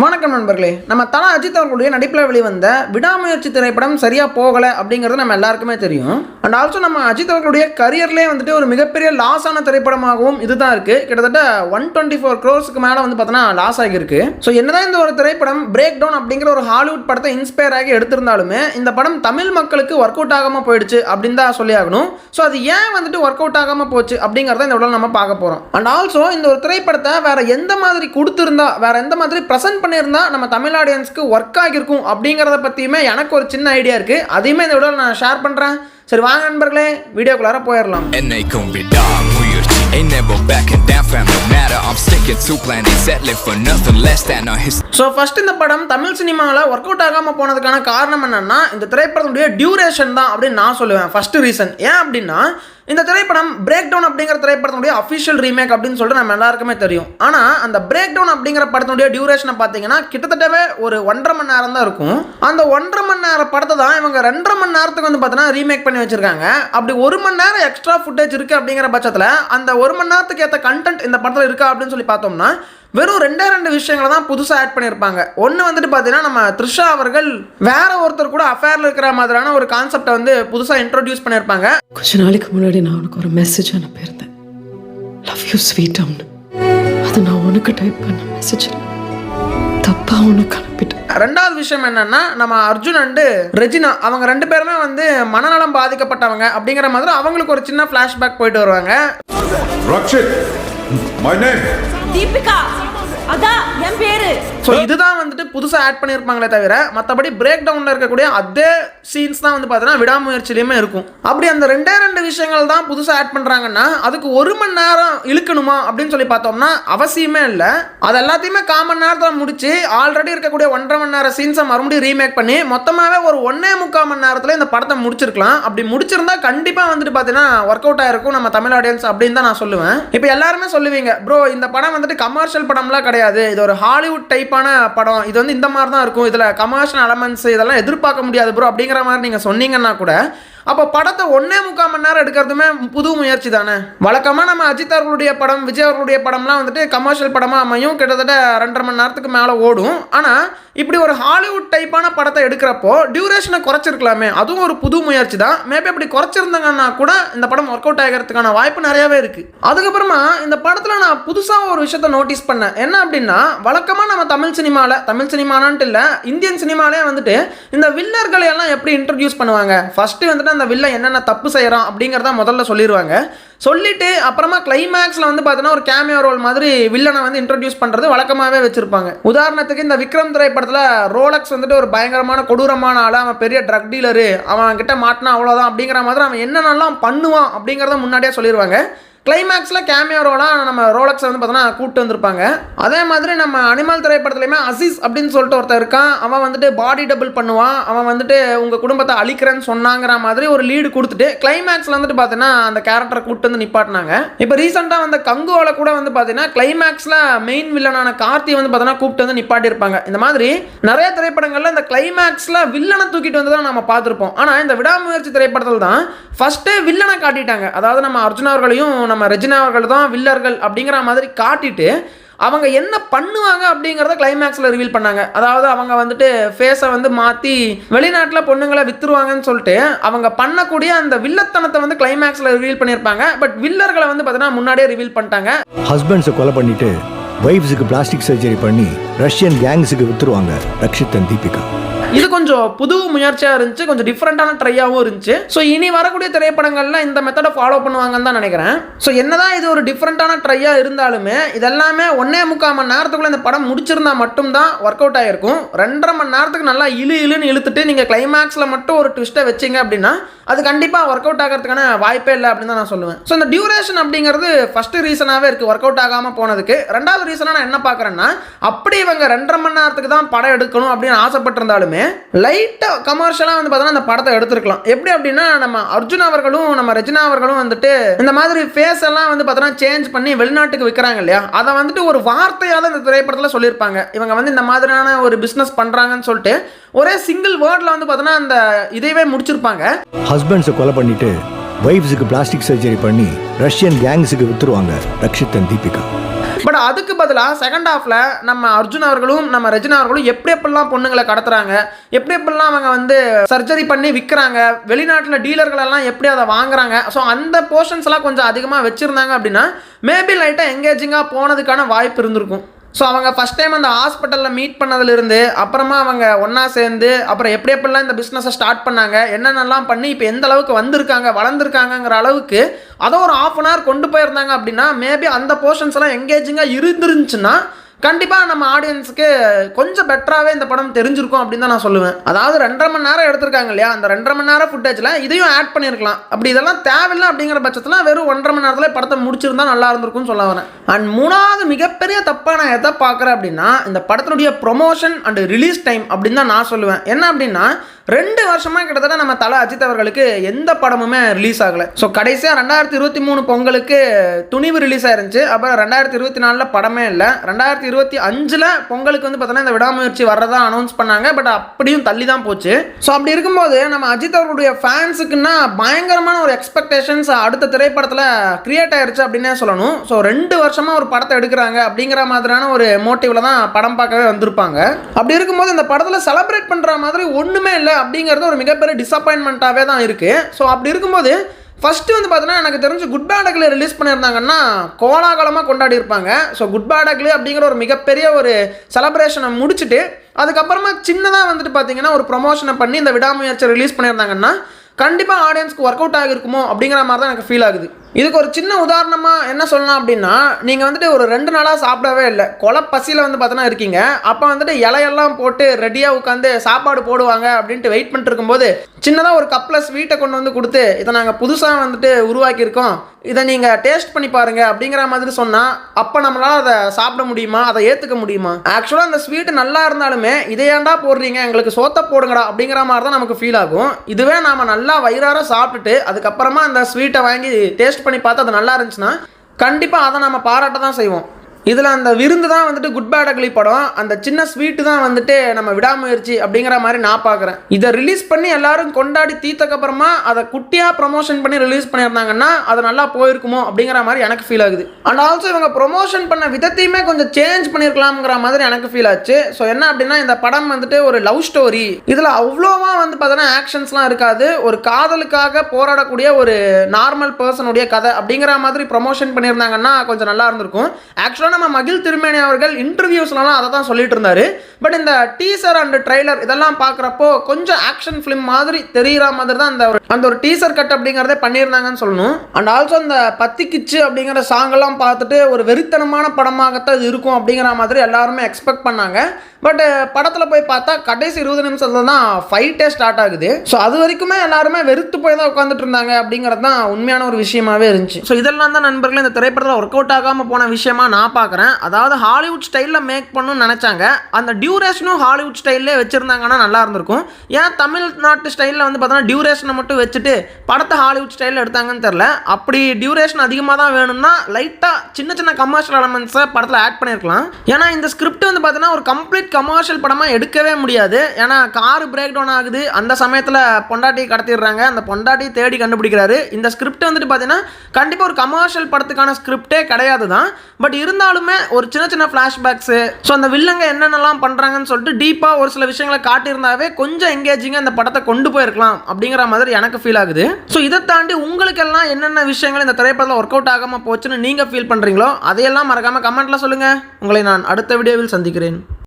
வணக்கம் நண்பர்களே. நம்ம தலா அஜித் அவர்களுடைய நடிப்பில் வெளிவந்த விடாமுயற்சி திரைப்படம் சரியாக போகலை அப்படிங்கிறது நம்ம எல்லாருக்குமே தெரியும். அண்ட் ஆல்சோ நம்ம அஜித் அவர்களுடைய கரியர்லேயே வந்துட்டு ஒரு மிகப்பெரிய லாஸ் ஆன திரைப்படமாகவும் இதுதான் இருக்குது கிட்டத்தட்ட ஒன் டுவெண்ட்டி ஃபோர் க்ரோர்ஸ்க்கு மேலே வந்து பார்த்தோன்னா லாஸ் ஆகியிருக்கு. ஸோ என்னதான் இந்த ஒரு திரைப்படம் பிரேக் டவுன் அப்படிங்கிற ஒரு ஹாலிவுட் படத்தை இன்ஸ்பயர் ஆகி எடுத்திருந்தாலுமே இந்த படம் தமிழ் மக்களுக்கு ஒர்க் அவுட் ஆகாமல் போயிடுச்சு அப்படின்னு தான் சொல்லி ஆகணும். ஸோ அது ஏன் வந்துட்டு ஒர்க் அவுட் ஆகாமல் போச்சு அப்படிங்கிறத இந்த உடல் நம்ம பார்க்க போகிறோம் அண்ட் ஆல்சோ இந்த ஒரு திரைப்படத்தை வேற எந்த மாதிரி கொடுத்துருந்தா வேற எந்த மாதிரி ப்ரெசென்ட் பண்ணியிருந்தா நம்ம தமிழ் ஆடியன்ஸ்க்கு ஒர்க் ஆகியிருக்கும் அப்படிங்கிறத பற்றியுமே எனக்கு ஒரு சின்ன ஐடியா இருக்குது அதையுமே இந்த விட நான் ஷேர் பண்ணுறேன் சரி வாங்க நண்பர்களே வீடியோக்குள்ளார போயிடலாம். என்னைக்கும் விடாமுயற்சி Ain't never backing down fam no matter. I'm sticking to plan settling for nothing less than a his so first இந்த படம் தமிழ் சினிமாவில் ஒர்க் அவுட் ஆகாமல் போனதுக்கான காரணம் என்னன்னா இந்த திரைப்படத்துடைய டியூரேஷன் தான் அப்படின்னு நான் சொல்லுவேன். ஃபர்ஸ்ட் ரீசன் ஏன் அப்படின்னா இந்த திரைப்படம் பிரேக் டவுன் அப்படிங்கிற திரைப்படத்தினுடைய அஃபிஷியல் ரீமேக் அப்படின்னு சொல்லிட்டு நம்ம எல்லாருக்குமே தெரியும். ஆனால் அந்த பிரேக் டவுன் அப்படிங்கிற படத்தினுடைய டியூரேஷனை பார்த்தீங்கன்னா கிட்டத்தட்டவே ஒரு ஒன்றரை மணி நேரம் தான் இருக்கும். அந்த ஒன்றரை மணி நேரம் படத்தை தான் இவங்க ரெண்டரை மணி நேரத்துக்கு வந்து பார்த்தீங்கன்னா ரீமேக் பண்ணி வச்சிருக்காங்க. அப்படி ஒரு மணி நேரம் எக்ஸ்ட்ரா ஃபுட்டேஜ் இருக்குது அப்படிங்கிற பட்சத்தில் அந்த ஒரு மணி நேரத்துக்கு ஏற்ற கண்டென்ட் இந்த படத்தில் இருக்கா அப்படின்னு சொல்லி பார்த்தோம்னா வெறும் ரெண்டே ரெண்டு விஷயங்களை தான் புதுசாக ஆட் பண்ணியிருப்பாங்க. ஒன்று வந்துட்டு பார்த்தீங்கன்னா நம்ம த்ரிஷா அவர்கள் வேற ஒருத்தர் கூட அஃபேரில் இருக்கிற மாதிரியான ஒரு கான்செப்டை வந்து புதுசாக இன்ட்ரோடியூஸ் பண்ணியிருப்பாங்க. கொஞ்ச நாளைக்கு முன்னாடி நான் உனக்கு ஒரு மெசேஜ் அனுப்பியிருந்தேன். லவ் யூ ஸ்வீட் அம்னு அது நான் உனக்கு டைப் பண்ண மெசேஜ் தப்பா உனக்கு அனுப்பிட்டேன். ரெண்டாவது விஷயம் என்னன்னா நம்ம அர்ஜுன் அண்டு ரெஜினா அவங்க ரெண்டு பேருமே வந்து மனநலம் பாதிக்கப்பட்டவங்க அப்படிங்கிற மாதிரி அவங்களுக்கு ஒரு சின்ன ஃப்ளாஷ்பேக் போயிட்டு வருவாங்க. My name. தீபிகா அதான் என் பேரு ஸோ இதுதான் வந்துட்டு புதுசாக ஆட் பண்ணியிருப்பாங்களே தவிர மற்றபடி பிரேக் டவுனில் இருக்கக்கூடிய அதே சீன்ஸ் தான் வந்து பார்த்தீங்கன்னா விடாமுயற்சிலையுமே இருக்கும். அப்படி அந்த ரெண்டே ரெண்டு விஷயங்கள் தான் புதுசாக ஆட் பண்ணுறாங்கன்னா அதுக்கு ஒரு மணி நேரம் இழுக்கணுமா அப்படின்னு சொல்லி பார்த்தோம்னா அவசியமே இல்லை. அது எல்லாத்தையுமே கால் மணி நேரத்தில் முடிச்சு ஆல்ரெடி இருக்கக்கூடிய ஒன்றரை மணி நேரம் சீன்ஸை மறுபடியும் ரீமேக் பண்ணி மொத்தமாகவே ஒரு ஒன்றே முக்கால் மணி நேரத்தில் இந்த படத்தை முடிச்சிருக்கலாம். அப்படி முடிச்சிருந்தா கண்டிப்பாக வந்துட்டு பார்த்தீங்கன்னா ஒர்க் அவுட் ஆயிருக்கும் நம்ம தமிழ் ஆடியன்ஸ் அப்படின்னு தான் நான் சொல்லுவேன். இப்போ எல்லாருமே சொல்லுவீங்க ப்ரோ இந்த படம் வந்துட்டு கமர்ஷியல் படம்லாம் கிடையாது. இது ஒரு ஹாலிவுட் டைப்பான படம். இது வந்து இந்த மாதிரி தான் இருக்கும். இதில் கமர்ஷியல் எலமெண்ட்ஸ் இதெல்லாம் எதிர்பார்க்க முடியாது ப்ரோ அப்படிங்கிற மாதிரி நீங்கள் சொன்னீங்கன்னா கூட அப்போ படத்தை ஒன்றே முக்கால் மணி நேரம் எடுக்கிறதுமே புது முயற்சி தானே? வழக்கமாக நம்ம அஜித் அவர்களுடைய படம் விஜய் அவர்களுடைய படம்லாம் வந்துட்டு கமர்ஷியல் படமாக அமையும். கிட்டத்தட்ட ரெண்டரை மணி நேரத்துக்கு மேலே ஓடும். ஆனால் இப்படி ஒரு ஹாலிவுட் டைப்பான படத்தை எடுக்கிறப்போ டியூரேஷனை குறைச்சிருக்கலாமே. அதுவும் ஒரு புது முயற்சி தான். மேபி அப்படி குறைச்சிருந்தாங்கன்னா கூட இந்த படம் ஒர்க் அவுட் ஆகிறதுக்கான வாய்ப்பு நிறையாவே இருக்குது அதுக்கப்புறமா இந்த படத்தில் நான் புதுசாக ஒரு விஷயத்த நோட்டீஸ் பண்ணேன். என்ன அப்படின்னா வழக்கமாக நம்ம தமிழ் சினிமாவில் தமிழ் சினிமானான்ட்டு இல்லை இந்தியன் சினிமாலே வந்துட்டு இந்த வில்லர்களை எல்லாம் எப்படி இன்ட்ரடியூஸ் பண்ணுவாங்க? ஃபஸ்ட்டு வந்துட்டு அந்த வில்லன் என்னென்ன தப்பு செய்கிறான் அப்படிங்கிறத முதல்ல சொல்லிடுவாங்க சொல்லிட்டு அப்புறமா கிளைமேக்ஸில் வந்து பார்த்தீங்கன்னா ஒரு கேமியோ ரோல் மாதிரி வில்லனை வந்து இன்ட்ரடியூஸ் பண்ணுறது வழக்கமாகவே வச்சுருப்பாங்க. உதாரணத்துக்கு இந்த விக்ரம் திரைப்படத்தில் ரோலக்ஸ் வந்துட்டு ஒரு பயங்கரமான கொடூரமான ஆள் அவன் பெரிய ட்ரக் டீலரு அவன் கிட்ட மாட்டினா அவ்வளோதான் அப்படிங்கிற மாதிரி அவன் என்னென்னலாம் பண்ணுவான் அப்படிங்கிறத முன்னாடியே சொல்லிடுவாங்க கிளைமேக்ஸில் கேமியோரோலாம் நம்ம ரோலக்ஸை வந்து பார்த்தோன்னா கூப்பிட்டு வந்திருப்பாங்க. அதே மாதிரி நம்ம அனிமல் திரைப்படத்துலையுமே அசிஸ் அப்படின்னு சொல்லிட்டு ஒருத்தர் இருக்கான். அவன் வந்துட்டு பாடி டபுள் பண்ணுவான். அவன் வந்துட்டு உங்கள் குடும்பத்தை அழிக்கிறேன்னு சொன்னாங்கிற மாதிரி ஒரு லீடு கொடுத்துட்டு கிளைமேக்ஸில் வந்துட்டு பார்த்தீங்கன்னா அந்த கேரக்டரை கூப்பிட்டு வந்து நிப்பாட்டினாங்க. இப்போ ரீசெண்டாக வந்த கங்குவோல கூட வந்து பார்த்தீங்கன்னா கிளைமேக்ஸில் மெயின் வில்லனான கார்த்தி வந்து பார்த்தோன்னா கூப்பிட்டு வந்து நிப்பாட்டியிருப்பாங்க. இந்த மாதிரி நிறைய திரைப்படங்களில் இந்த கிளைமேக்ஸில் வில்லனை தூக்கிட்டு வந்து தான் நம்ம பார்த்துருப்போம். ஆனால் இந்த விடாமுயற்சி திரைப்படத்தில் தான் ஃபஸ்ட்டே வில்லனை காட்டிட்டாங்க. அதாவது நம்ம அர்ஜுனா அவர்களையும் நம்ம ரஜினா அவர்கள் தான் வில்லர்கள் அப்படிங்கிற மாதிரி காட்டிட்டு அவங்க என்ன பண்ணுவாங்க அப்படிங்கிறத கிளைமேக்ஸில் ரிவீல் பண்ணாங்க. அதாவது அவங்க வந்துட்டு ஃபேஸை வந்து மாற்றி வெளிநாட்டில் பொண்ணுங்களை வித்துருவாங்கன்னு சொல்லிட்டு அவங்க பண்ணக்கூடிய அந்த வில்லத்தனத்தை வந்து கிளைமேக்ஸில் ரிவீல் பண்ணியிருப்பாங்க. பட் வில்லர்களை வந்து பார்த்தீங்கன்னா முன்னாடியே ரிவீல் பண்ணிட்டாங்க. ஹஸ்பண்ட்ஸை கொலை பண்ணிட்டு வைஃப்ஸுக்கு பிளாஸ்டிக் சர்ஜரி பண்ணி ரஷ்யன் கேங்ஸுக்கு வித்துருவாங்க ரக்ஷித் அண்ட் தீபிகா. இது கொஞ்சம் புது முயற்சியாக இருந்துச்சு கொஞ்சம் டிஃப்ரெண்ட்டான ட்ரையாகவும் இருந்துச்சு. ஸோ இனி வரக்கூடிய திரைப்படங்கள்லாம் இந்த மெத்தடை ஃபாலோ பண்ணுவாங்கன்னு தான் நினைக்கிறேன். ஸோ என்னதான் இது ஒரு டிஃப்ரெண்ட்டான ட்ரையாக இருந்தாலுமே இதெல்லாமே ஒன்னே முக்கால் மணி நேரத்துக்குள்ள இந்த படம் முடிச்சிருந்தா மட்டும்தான் ஒர்க் அவுட் ஆகிருக்கும் ரெண்டரை மணி நேரத்துக்கு நல்லா இழு இழுன்னு இழுத்துட்டு நீங்கள் கிளைமேக்ஸில் மட்டும் ஒரு ட்விஸ்ட்டை வச்சிங்க அப்படின்னா அது கண்டிப்பாக ஒர்க் அவுட் ஆகிறதுக்கான வாய்ப்பே இல்லை அப்படின்னு தான் நான் சொல்லுவேன். ஸோ இந்த டியூரேஷன் அப்படிங்கிறது ஃபஸ்ட்டு ரீசனாகவே இருக்குது ஒர்க் அவுட் ஆகாமல் போனதுக்கு. ரெண்டாவது ரீசனாக நான் என்ன பார்க்குறேன்னா அப்படி இவங்க ரெண்டரை மணி நேரத்துக்கு தான் படம் எடுக்கணும் அப்படின்னு ஆசைப்பட்டிருந்தாலுமே லைட்டாக கமர்ஷியலாக வந்து பார்த்தோன்னா அந்த படத்தை எடுத்துருக்கலாம். எப்படி அப்படின்னா நம்ம அர்ஜுன் அவர்களும் நம்ம ரஜினா அவர்களும் வந்துட்டு இந்த மாதிரி ஃபேஸ் எல்லாம் வந்து பார்த்தோன்னா சேஞ்ச் பண்ணி வெளிநாட்டுக்கு விற்கிறாங்க இல்லையா? அதை வந்துட்டு ஒரு வார்த்தையால் இந்த திரைப்படத்தில் சொல்லியிருப்பாங்க. இவங்க வந்து இந்த மாதிரியான ஒரு பிஸ்னஸ் பண்ணுறாங்கன்னு சொல்லிட்டு ஒரே சிங்கிள் வேர்டில் வந்து பார்த்தோன்னா அந்த இதையவே முடிச்சிருப்பாங்க. ஹஸ்பண்ட்ஸை கொலை பண்ணிட்டு வைஃப்ஸுக்கு பிளாஸ்டிக் சர்ஜரி பண்ணி ரஷ்யன் கேங்ஸுக்கு வித்துருவாங்க ரக்ஷித் தீபிகா. பட் அதுக்கு பதிலாக செகண்ட் ஹாஃபில் நம்ம அர்ஜுன் அவர்களும் நம்ம ரஜினா அவர்களும் எப்படி எப்படிலாம் பொண்ணுங்களை கடத்துறாங்க எப்படி எப்படிலாம் அவங்க வந்து சர்ஜரி பண்ணி விற்கிறாங்க வெளிநாட்டில் டீலர்களெல்லாம் எப்படி அதை வாங்குறாங்க ஸோ அந்த போர்ஷன்ஸ்லாம் கொஞ்சம் அதிகமாக வச்சுருந்தாங்க அப்படின்னா மேபி லைட்டாக எங்கேஜிங்காக போனதுக்கான வாய்ப்பு இருந்திருக்கும். ஸோ அவங்க ஃபஸ்ட் டைம் அந்த ஹாஸ்பிட்டலில் மீட் பண்ணதுலேருந்து அப்புறமா அவங்க ஒன்றா சேர்ந்து அப்புறம் எப்படி எப்படிலாம் இந்த பிஸ்னஸை ஸ்டார்ட் பண்ணாங்க என்னென்னலாம் பண்ணி இப்போ எந்த அளவுக்கு வந்திருக்காங்க வளர்ந்துருக்காங்கங்கிற அளவுக்கு அதை ஒரு ஆஃப் அன் ஹவர் கொண்டு போயிருந்தாங்க அப்படின்னா மேபி அந்த போர்ஷன்ஸ் எல்லாம் எங்கேஜிங்காக இருந்துருந்துச்சுன்னா கண்டிப்பாக நம்ம ஆடியன்ஸுக்கு கொஞ்சம் பெட்டராகவே இந்த படம் தெரிஞ்சிருக்கும் அப்படின்னு தான் நான் சொல்லுவேன். அதாவது ரெண்டரை மணி நேரம் எடுத்திருக்காங்க இல்லையா? அந்த ரெண்டரை மணி நேரம் ஃபுட்டேஜில் இதையும் ஆட் பண்ணியிருக்கலாம் அப்படி இதெல்லாம் தேவையில்லை அப்படிங்கிற பட்சத்தில் வெறும் ஒன்றரை மணி நேரத்தில் படத்தை முடிச்சிருந்தா நல்லா இருந்திருக்கும்னு சொல்ல வரேன். அண்ட் மூணாவது மிகப்பெரிய தப்பாக நான் எதை பார்க்குறேன் அப்படின்னா இந்த படத்தினுடைய ப்ரொமோஷன் அண்ட் ரிலீஸ் டைம் அப்படின்னு தான் நான் சொல்லுவேன். என்ன அப்படின்னா ரெண்டு வருஷமாக கிட்டத்தட்ட நம்ம தலை அஜித் அவர்களுக்கு எந்த படமுமே ரிலீஸ் ஆகலை. ஸோ கடைசியாக ரெண்டாயிரத்தி இருபத்தி மூணு பொங்கலுக்கு துணிவு ரிலீஸ் ஆயிருந்துச்சு. அப்புறம் ரெண்டாயிரத்தி இருபத்தி நாலில் படமே இல்லை. ரெண்டாயிரத்தி இருபத்தி அஞ்சில் பொங்கலுக்கு வந்து பார்த்தோன்னா இந்த விடாமுயற்சி வர்றதா அனௌன்ஸ் பண்ணாங்க. பட் அப்படியும் தள்ளி தான் போச்சு. ஸோ அப்படி இருக்கும்போது நம்ம அஜித் அவருடைய ஃபேன்ஸுக்குன்னா பயங்கரமான ஒரு எக்ஸ்பெக்டேஷன்ஸ் அடுத்த திரைப்படத்தில் கிரியேட் ஆயிடுச்சு அப்படின்னே சொல்லணும். ஸோ ரெண்டு வருஷமாக ஒரு படத்தை எடுக்கிறாங்க அப்படிங்கிற மாதிரியான ஒரு மோட்டிவில் தான் படம் பார்க்கவே வந்திருப்பாங்க. அப்படி இருக்கும்போது இந்த படத்தில் செலப்ரேட் பண்ணுற மாதிரி ஒன்றுமே இல்லை அப்படிங்கிறது ஒரு மிகப்பெரிய டிசப்பாயின்மெண்ட்டாகவே தான் இருக்குது ஸோ அப்படி இருக்கும்போது ஃபஸ்ட்டு வந்து பார்த்தீங்கன்னா எனக்கு தெரிஞ்சு குட் பேடக்ல ரிலீஸ் பண்ணியிருந்தாங்கன்னா கோலாகலமாக கொண்டாடி இருப்பாங்க ஸோ குட் பேடக்லு அப்படிங்கிற ஒரு மிகப்பெரிய ஒரு செலப்ரேஷனை முடிச்சுட்டு அதுக்கப்புறமா சின்னதாக வந்துட்டு பார்த்தீங்கன்னா ஒரு ப்ரொமோஷனை பண்ணி இந்த விடாமுயற்சி ரிலீஸ் பண்ணியிருந்தாங்கன்னா கண்டிப்பாக ஆடியன்ஸ்க்கு ஒர்க் அவுட் ஆகிருக்குமோ அப்படிங்கிற மாதிரி தான் எனக்கு ஃபீல் ஆகுது. இதுக்கு ஒரு சின்ன உதாரணமாக என்ன சொல்லலாம் அப்படின்னா நீங்கள் வந்துட்டு ஒரு ரெண்டு நாளாக சாப்பிடவே இல்லை. கொலை பசியில் வந்து பார்த்தோன்னா இருக்கீங்க. அப்போ வந்துட்டு இலையெல்லாம் போட்டு ரெடியாக உட்காந்து சாப்பாடு போடுவாங்க அப்படின்ட்டு வெயிட் பண்ணிட்டு இருக்கும்போது சின்னதாக ஒரு கப்பில் ஸ்வீட்டை கொண்டு வந்து கொடுத்து இதை நாங்கள் புதுசாக வந்துட்டு உருவாக்கியிருக்கோம். இதை நீங்கள் டேஸ்ட் பண்ணி பாருங்க அப்படிங்கிற மாதிரி சொன்னால் அப்போ நம்மளால் அதை சாப்பிட முடியுமா? அதை ஏற்றுக்க முடியுமா? ஆக்சுவலாக அந்த ஸ்வீட்டு நல்லா இருந்தாலுமே இதை ஏன்டா போடுறீங்க? எங்களுக்கு சோத்த போடுங்கடா அப்படிங்கிற மாதிரி தான் நமக்கு ஃபீல் ஆகும். இதுவே நாம் நல்லா வயிறார சாப்பிட்டுட்டு அதுக்கப்புறமா அந்த ஸ்வீட்டை வாங்கி டேஸ்ட் பண்ணி பார்த்து அது நல்லா இருந்துச்சுன்னா கண்டிப்பாக அதை நம்ம பாராட்ட தான் செய்வோம். இதில் அந்த விருந்து தான் வந்துட்டு குட் பேட் அக்லி படம். அந்த சின்ன ஸ்வீட்டு தான் வந்துட்டு நம்ம விடாமுயற்சி அப்படிங்கிற மாதிரி நான் பார்க்குறேன். இதை ரிலீஸ் பண்ணி எல்லாரும் கொண்டாடி தீத்தக்கப்புறமா அதை குட்டியாக ப்ரொமோஷன் பண்ணி ரிலீஸ் பண்ணியிருந்தாங்கன்னா அது நல்லா போயிருக்குமோ அப்படிங்கிற மாதிரி எனக்கு ஃபீல் ஆகுது. அண்ட் ஆல்சோ இவங்க ப்ரொமோஷன் பண்ண விதத்தையுமே கொஞ்சம் சேஞ்ச் பண்ணியிருக்கலாம்ங்கிற மாதிரி எனக்கு ஃபீல் ஆச்சு. ஸோ என்ன அப்படின்னா இந்த படம் வந்துட்டு ஒரு லவ் ஸ்டோரி இதில் அவ்வளோவா வந்து பார்த்தோன்னா ஆக்ஷன்ஸ்லாம் இருக்காது. ஒரு காதலுக்காக போராடக்கூடிய ஒரு நார்மல் பர்சனுடைய கதை அப்படிங்கிற மாதிரி ப்ரொமோஷன் பண்ணியிருந்தாங்கன்னா கொஞ்சம் நல்லா இருந்திருக்கும். ஆக்சுவலாக நம்ம மகிழ் திருமேனி அவர்கள் இன்டர்வியூஸ்லாம் அதை தான் சொல்லிட்டு இருந்தாரு. பட் இந்த டீசர் அண்ட் ட்ரைலர் இதெல்லாம் பார்க்குறப்போ கொஞ்சம் ஆக்ஷன் ஃபிலிம் மாதிரி தெரிகிற மாதிரி தான் அந்த ஒரு அந்த ஒரு டீசர் கட் அப்படிங்கிறதே பண்ணியிருந்தாங்கன்னு சொல்லணும். அண்ட் ஆல்சோ அந்த பத்தி கிச்சு அப்படிங்கிற சாங்கெல்லாம் பார்த்துட்டு ஒரு வெறித்தனமான படமாகத்தான் இது இருக்கும் அப்படிங்கிற மாதிரி எல்லாருமே எக்ஸ்பெக்ட் பண்ணாங்க. பட் படத்தில் போய் பார்த்தா கடைசி இருபது நிமிஷத்துல தான் ஃபைட்டே ஸ்டார்ட் ஆகுது. ஸோ அது வரைக்குமே எல்லாருமே வெறுத்து போய் தான் உட்காந்துட்டு இருந்தாங்க அப்படிங்கிறது தான் உண்மையான ஒரு விஷயமாவே இருந்துச்சு. ஸோ இதெல்லாம் தான் நண்பர்களே இந்த திரைப்படத்தில் ஒர்க் அவுட் ஆகாமல் போன விஷயமா நான் பார்க்குறேன். அதாவது ஹாலிவுட் ஸ்டைலில் மேக் பண்ணணும்னு நினச்சாங்க. அந்த டியூரேஷனும் ஹாலிவுட் ஸ்டைல்லே வச்சுருந்தாங்கன்னா நல்லா இருந்திருக்கும். ஏன் தமிழ்நாட்டு ஸ்டைலில் வந்து பார்த்தோன்னா டியூரேஷனை மட்டும் வச்சுட்டு படத்தை ஹாலிவுட் ஸ்டைலில் எடுத்தாங்கன்னு தெரில அப்படி டியூரேஷன் அதிகமாக தான் வேணும்னா லைட்டாக சின்ன சின்ன கமர்ஷியல் எலமெண்ட்ஸை படத்தில் ஆட் பண்ணியிருக்கலாம் ஏன்னா இந்த ஸ்கிரிப்ட் வந்து பார்த்தீங்கன்னா ஒரு கம்ப்ளீட் கமர்ஷியல் படமாக எடுக்கவே முடியாது. ஏன்னா கார் பிரேக் டவுன் ஆகுது. அந்த சமயத்தில் பொண்டாட்டி கடத்திடுறாங்க. அந்த பொண்டாட்டி தேடி கண்டுபிடிக்கிறாரு. இந்த ஸ்கிரிப்ட் வந்துட்டு பார்த்தீங்கன்னா கண்டிப்பாக ஒரு கமர்ஷியல் படத்துக்கான ஸ்கிரிப்டே கிடையாது தான் பட் இருந்தாலும் ஒரு சின்ன சின்ன ஃப்ளாஷ்பேக்ஸு ஸோ அந்த வில்லங்க என்னென்னலாம் பண்ணுறாங்கன்னு சொல்லிட்டு டீப்பாக ஒரு சில விஷயங்களை காட்டியிருந்தாவே கொஞ்சம் எங்கேஜிங்காக இந்த படத்தை கொண்டு போயிருக்கலாம் அப்படிங்கிற மாதிரி எனக்கு ஃபீல் ஆகுது. ஸோ இதை தாண்டி உங்களுக்கெல்லாம் என்னென்ன விஷயங்கள் இந்த திரைப்படத்தில் ஒர்க் அவுட் ஆகாமல் போச்சுன்னு நீங்கள் ஃபீல் பண்ணுறீங்களோ அதையெல்லாம் மறக்காமல் கமெண்ட்டில் சொல்லுங்கள் உங்களை நான் அடுத்த வீடியோவில் சந்திக்கிறேன்.